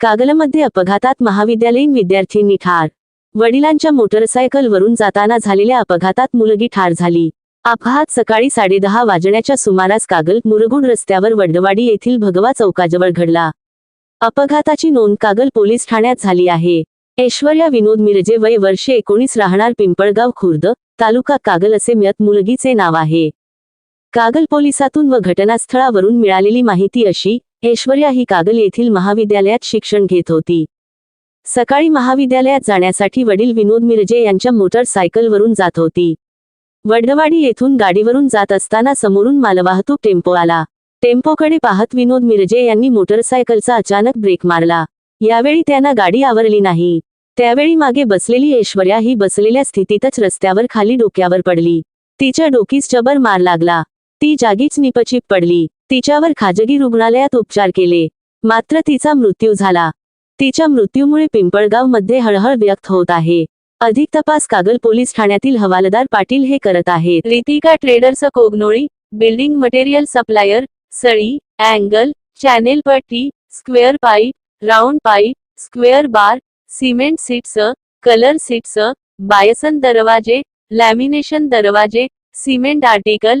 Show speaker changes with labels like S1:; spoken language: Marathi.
S1: कागलमध्ये अपघातात महाविद्यालयीन विद्यार्थींनी ठार वडिलांच्या मोटरसायकलवरून जाताना झालेल्या अपघातात मुलगी ठार झाली. अपघात सकाळी साडेदहा वाजण्याच्या सुमारास कागल मुरगुड रस्त्यावर वडवाडी येथील भगवा चौकाजवळ घडला. अपघाताची नोंद कागल पोलीस ठाण्यात झाली आहे. ऐश्वर्या विनोद मिरजे वय वर्षे एकोणीस राहणार पिंपळगाव खुर्द तालुका कागल असे मयत मुलगीचे नाव आहे. कागल पोलिसातून व घटनास्थळावरून मिळालेली माहिती अशी ऐश्वर्या ही कागल येथील महाविद्यालयात शिक्षण घेत होती. सकाळी महाविद्यालयात जाण्यासाठी वडील विनोद मिरजे यांच्या मोटरसायकलवरून जात होती. वडवाडी येथून गाडीवरून जात असताना समोरून मालवाहतूक टेम्पो आला. टेम्पोकडे पाहत विनोद मिरजे यांनी मोटरसायकलचा अचानक ब्रेक मारला. यावेळी त्यांना गाडी आवरली नाही. त्यावेळी मागे बसलेली ऐश्वर्या ही बसलेल्या स्थितीतच रस्त्यावर खाली डोक्यावर पडली. तिच्या डोकीस जबर मार लागला. ती जागीच निपचित पडली. तिच्यावर खाजगी रुग्णालयात उपचार केले. मात्र तिचा मृत्यू झाला. तिच्या मृत्यूमुळे पिंपळगावमध्ये हळहळ व्यक्त होत आहे. अधिक तपास कागल पोलीस ठाण्यातील हवालदार पाटील हे करत आहेत. Ritika traders Kognoli building material supplier सळी angle channel पट्टी square pipe round pipe square bar cement sheets colour sheets Bison दरवाजे लॅमिनेशन दरवाजे सिमेंट आर्टिकल